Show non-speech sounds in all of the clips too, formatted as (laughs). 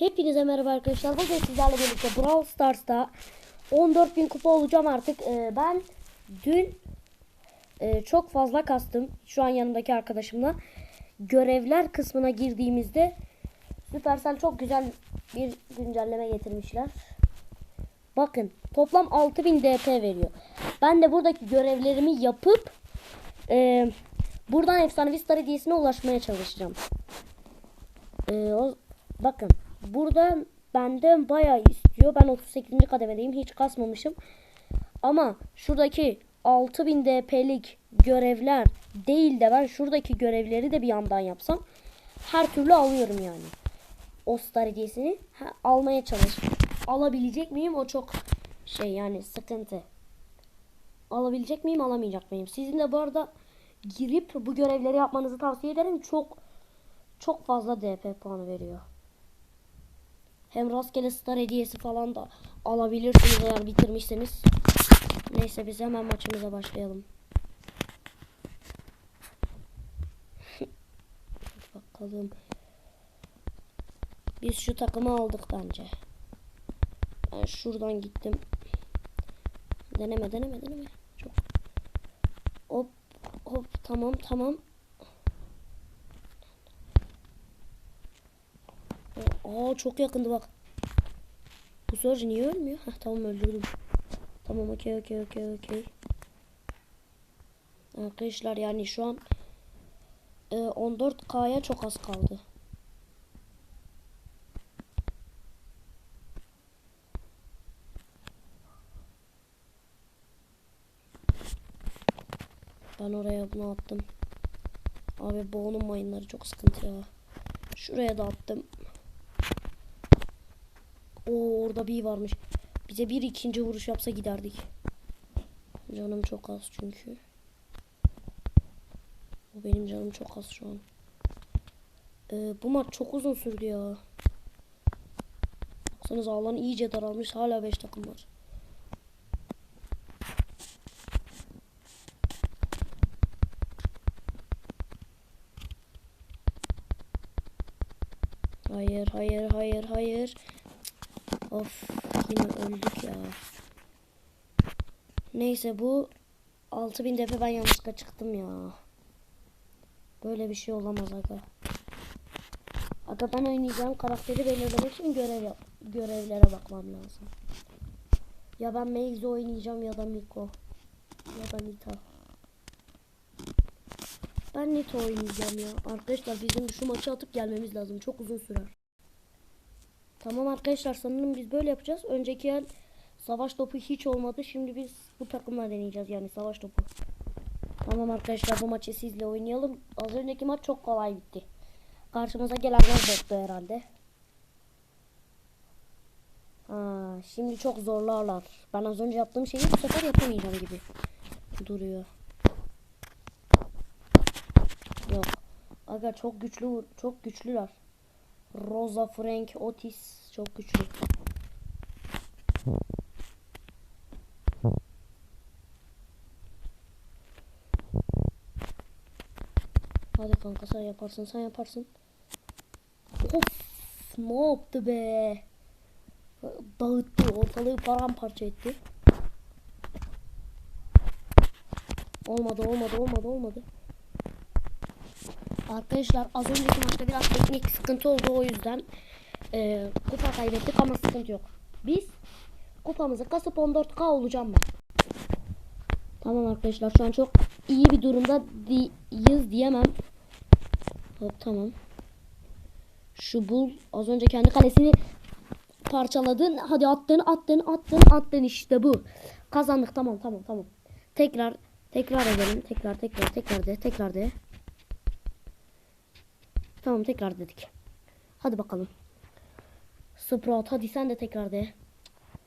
Hepinize merhaba arkadaşlar. Bugün sizlerle birlikte Brawl Stars'ta 14.000 kupa olacağım artık. Ee, ben dün e, çok fazla kastım. Şu an yanımdaki arkadaşımla. Görevler kısmına girdiğimizde Supercell çok güzel bir güncelleme getirmişler. Bakın toplam 6000 DP veriyor. Ben de buradaki görevlerimi yapıp e, buradan efsanevi star hediyesine ulaşmaya çalışacağım. Ee, o, bakın burada benden bayağı istiyor. Ben 38. kademedeyim. Hiç kasmamışım. Ama şuradaki 6000 DP'lik görevler değil de ben şuradaki görevleri de bir yandan yapsam her türlü alıyorum yani. O star hediyesini ha, almaya çalış. Alabilecek miyim? O çok şey yani sıkıntı. Alabilecek miyim? Alamayacak mıyım? Sizin de bu arada girip bu görevleri yapmanızı tavsiye ederim. Çok çok fazla DP puanı veriyor. Hem rastgele star hediyesi falan da alabilirsiniz eğer bitirmişseniz. Neyse biz hemen maçımıza başlayalım. (laughs) Bakalım. Biz şu takımı aldık bence. Ben şuradan gittim. Deneme deneme deneme. Çok. Hop hop tamam tamam. Aa çok yakındı bak. Bu Surge niye ölmüyor? Heh, tamam öldürdüm. Tamam okey okey okey okey. Arkadaşlar yani şu an e, 14K'ya çok az kaldı. Ben oraya bunu attım. Abi bu mayınları çok sıkıntı ya. Şuraya da attım. Oo orada bir varmış. Bize bir ikinci vuruş yapsa giderdik. Canım çok az çünkü. O benim canım çok az şu an. Ee, bu maç çok uzun sürdü ya. Baksanız alan iyice daralmış. Hala 5 takım var. Hayır, hayır, hayır, hayır. Of, yine öldük ya. Neyse bu 6000 defa ben yanlışlıkla çıktım ya. Böyle bir şey olamaz aga. Aga ben oynayacağım karakteri belirlemek için görev görevlere bakmam lazım. Ya ben Maze oynayacağım ya da Miko. Ya da Nita. Ben Nita oynayacağım ya. Arkadaşlar bizim şu maçı atıp gelmemiz lazım. Çok uzun sürer. Tamam arkadaşlar sanırım biz böyle yapacağız. Önceki el savaş topu hiç olmadı. Şimdi biz bu takımla deneyeceğiz yani savaş topu. Tamam arkadaşlar bu maçı sizle oynayalım. Az önceki maç çok kolay bitti. Karşımıza gelenler bottu herhalde. Ha, şimdi çok zorlarlar. Ben az önce yaptığım şeyi bu sefer yapamayacağım gibi duruyor. Yok. Aga çok güçlü çok güçlüler. Rosa, Frank, Otis çok güçlü. Hadi kanka sen yaparsın sen yaparsın. Of ne yaptı be. Dağıttı ortalığı paramparça etti. Olmadı olmadı olmadı olmadı. Arkadaşlar az önceki maçta biraz teknik sıkıntı oldu o yüzden e, kupa kaybettik ama sıkıntı yok. Biz kupamızı kasıp 14k olacağım ben. Tamam arkadaşlar şu an çok iyi bir durumda değiliz diyemem. Hop tamam. Şu bul az önce kendi kalesini parçaladın. Hadi attın attın attın attın işte bu. Kazandık tamam tamam tamam. Tekrar tekrar edelim. Tekrar tekrar tekrar de tekrar de. Tamam tekrar dedik. Hadi bakalım. Sprout hadi sen de tekrar de.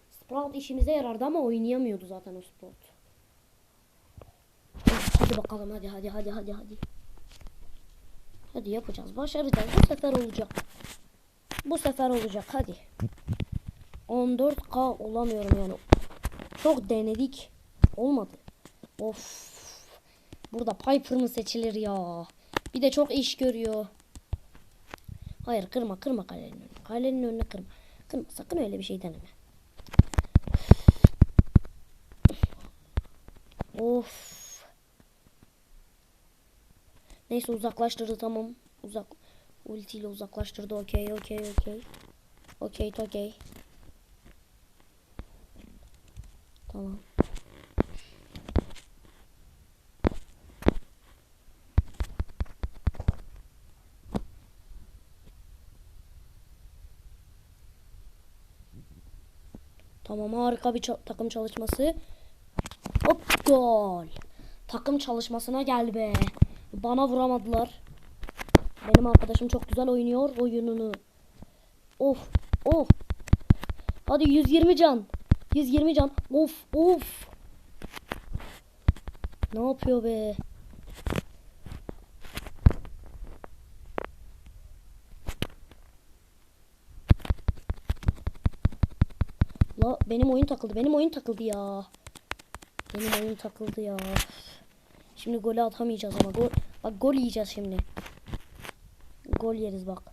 Sprout işimize yarardı ama oynayamıyordu zaten o Sprout. Hadi bakalım hadi hadi hadi hadi hadi. Hadi yapacağız. Başaracağız. Bu sefer olacak. Bu sefer olacak. Hadi. 14k olamıyorum yani. Çok denedik. Olmadı. Of. Burada Piper mı seçilir ya? Bir de çok iş görüyor. Hayır kırma kırma kalenin önünü. Kalenin önüne kırma. Kırma sakın öyle bir şey deneme. Of. Neyse uzaklaştırdı tamam. Uzak. Ultiyle uzaklaştırdı. Okey okey okey. Okey okey. Tamam. Tamam harika bir takım çalışması. Hop gol. Takım çalışmasına gel be. Bana vuramadılar. Benim arkadaşım çok güzel oynuyor oyununu. Of of. Hadi 120 can. 120 can. Of of. Ne yapıyor be? La benim oyun takıldı. Benim oyun takıldı ya. Benim oyun takıldı ya. Şimdi golü atamayacağız ama gol bak gol yiyeceğiz şimdi. Gol yeriz bak.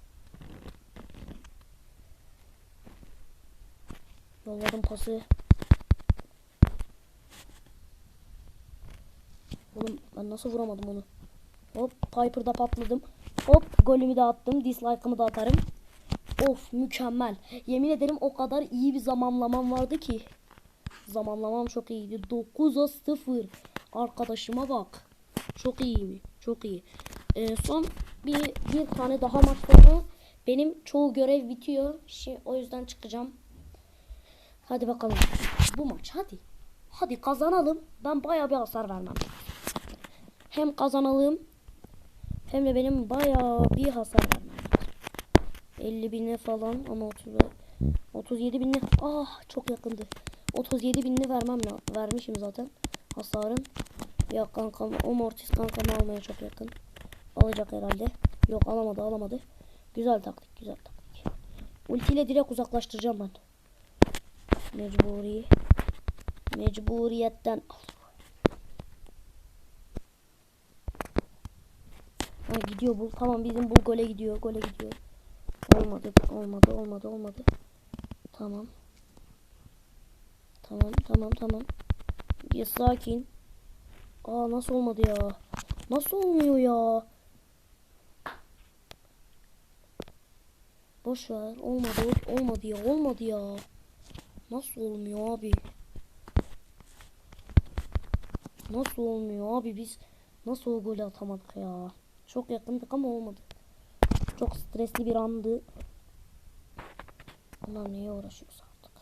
Yolladım pası. Oğlum ben nasıl vuramadım onu? Hop Piper'da patladım. Hop golümü de attım. Dislike'ımı da atarım. Of mükemmel. Yemin ederim o kadar iyi bir zamanlamam vardı ki. Zamanlamam çok iyiydi. 9'a 0. Arkadaşıma bak. Çok iyi mi? Çok iyi. Ee, son bir, bir tane daha maç sonra benim çoğu görev bitiyor. Şimdi, o yüzden çıkacağım. Hadi bakalım. Bu maç hadi. Hadi kazanalım. Ben bayağı bir hasar vermem. Hem kazanalım hem de benim bayağı bir hasar vermem. 50 bine falan ama 30 37 binli ah çok yakındı. 37 binli vermem vermişim zaten hasarın. Ya kankam o mortis kankamı almaya çok yakın. Alacak herhalde. Yok alamadı alamadı. Güzel taktik güzel taktik. Ultiyle direkt uzaklaştıracağım ben. Mecburi. Mecburiyetten ha, gidiyor bu. Tamam bizim bu gole gidiyor gole gidiyor Olmadı, olmadı, olmadı, olmadı. Tamam. Tamam, tamam, tamam. Ya sakin. Aa nasıl olmadı ya? Nasıl olmuyor ya? Boş ver. Olmadı, olmadı ya, olmadı ya. Nasıl olmuyor abi? Nasıl olmuyor abi biz nasıl o golü atamadık ya? Çok yakındık ama olmadı. Çok stresli bir andı. Ulan neye uğraşıyoruz artık?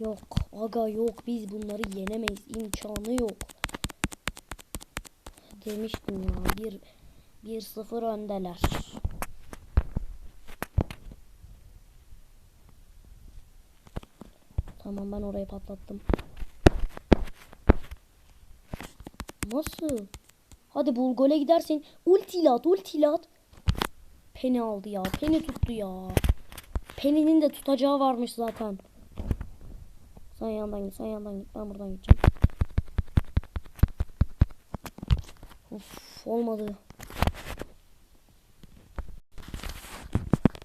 Yok aga yok biz bunları yenemeyiz imkanı yok. Demiştim ya bir bir sıfır öndeler. Tamam ben orayı patlattım. Nasıl? Hadi bul gole gidersin. Ultiyle at ultiyle at. Penny aldı ya. Penny tuttu ya. Penny'nin de tutacağı varmış zaten. Sen yandan git sen yandan git. Ben buradan gideceğim. Of olmadı.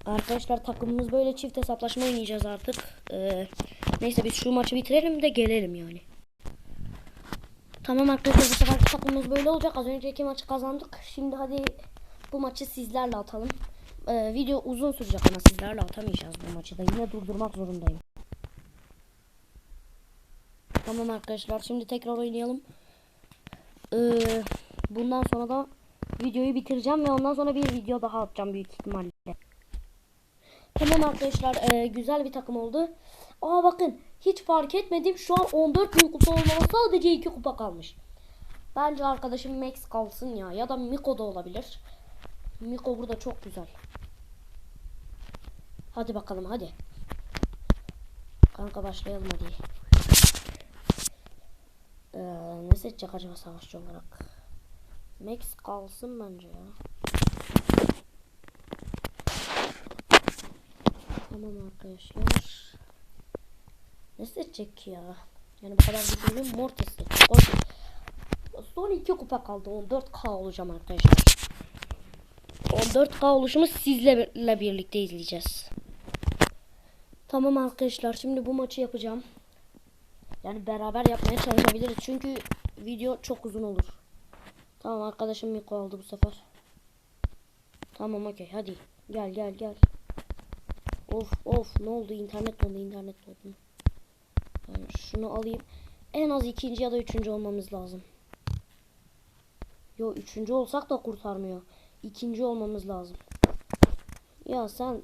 Arkadaşlar takımımız böyle çift hesaplaşma oynayacağız artık. Ee, neyse biz şu maçı bitirelim de gelelim yani. Tamam arkadaşlar bu sefer takımımız böyle olacak. Az önceki maçı kazandık. Şimdi hadi bu maçı sizlerle atalım. Ee, video uzun sürecek ama sizlerle atamayacağız bu maçı da. Yine durdurmak zorundayım. Tamam arkadaşlar şimdi tekrar oynayalım. Ee, bundan sonra da videoyu bitireceğim ve ondan sonra bir video daha atacağım büyük ihtimalle. Tamam arkadaşlar e, güzel bir takım oldu. Aa bakın hiç fark etmedim şu an 14 bin kupa olmalı sadece 2 kupa kalmış. Bence arkadaşım Max kalsın ya ya da Miko da olabilir. Miko burada çok güzel. Hadi bakalım hadi. Kanka başlayalım hadi. Ee, ne seçecek acaba savaşçı olarak? Max kalsın bence ya. Tamam arkadaşlar. Ne seçecek ya? Yani bu kadar düşündüm. Mortis seçecek. Son iki kupa kaldı. 14k olacağım arkadaşlar. 14K oluşumu sizle ile birlikte izleyeceğiz. Tamam arkadaşlar şimdi bu maçı yapacağım. Yani beraber yapmaya çalışabiliriz çünkü video çok uzun olur. Tamam arkadaşım Miko aldı bu sefer. Tamam okey hadi gel gel gel. Of of ne oldu internet dondu internet dondu. Yani şunu alayım. En az ikinci ya da üçüncü olmamız lazım. Yo üçüncü olsak da kurtarmıyor. İkinci olmamız lazım. Ya sen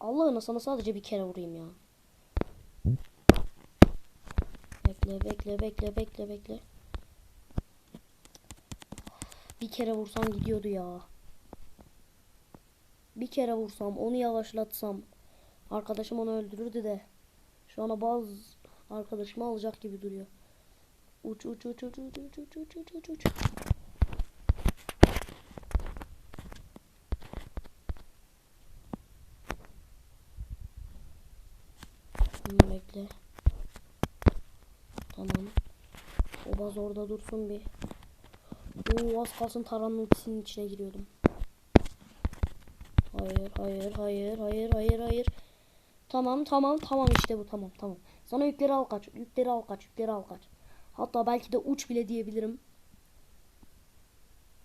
Allah'ına sana sadece bir kere vurayım ya. Bekle bekle bekle bekle bekle. Bir kere vursam gidiyordu ya. Bir kere vursam onu yavaşlatsam arkadaşım onu öldürürdü de şu ana bazı arkadaşımı alacak gibi duruyor. Uç uç uç uç uç uç uç uç uç uç uç. Bekle. Tamam. O baz orada dursun bir. Oo az kalsın taranın ultisinin içine giriyordum. Hayır hayır hayır hayır hayır hayır. Tamam tamam tamam işte bu tamam tamam. Sana yükleri al kaç. Yükleri al kaç. Yükleri al kaç. Hatta belki de uç bile diyebilirim.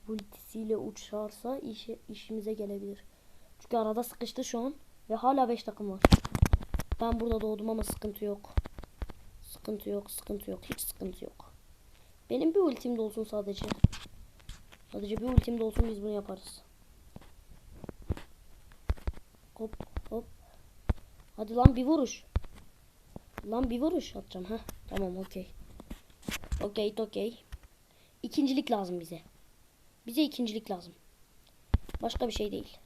Ultisiyle uçarsa işe, işimize gelebilir. Çünkü arada sıkıştı şu an. Ve hala 5 takım var. Ben burada doğdum ama sıkıntı yok. Sıkıntı yok, sıkıntı yok. Hiç sıkıntı yok. Benim bir ultim de olsun sadece. Sadece bir ultim de olsun biz bunu yaparız. Hop. Hadi lan bir vuruş. Lan bir vuruş atacağım. ha. Tamam okey. Okey okey. İkincilik lazım bize. Bize ikincilik lazım. Başka bir şey değil.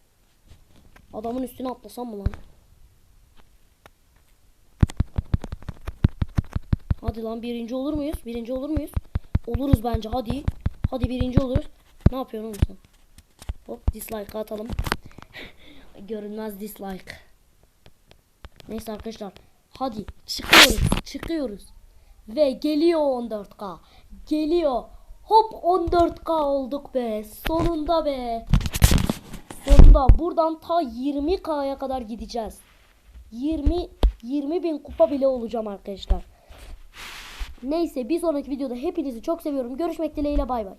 Adamın üstüne atlasam mı lan? Hadi lan birinci olur muyuz? Birinci olur muyuz? Oluruz bence hadi. Hadi birinci oluruz. Ne yapıyorsun oğlum sen? Hop dislike atalım. (laughs) Görünmez dislike. Neyse arkadaşlar. Hadi çıkıyoruz. Çıkıyoruz. Ve geliyor 14K. Geliyor. Hop 14K olduk be. Sonunda be. Sonunda buradan ta 20K'ya kadar gideceğiz. 20 20 bin kupa bile olacağım arkadaşlar. Neyse bir sonraki videoda hepinizi çok seviyorum. Görüşmek dileğiyle bay bay.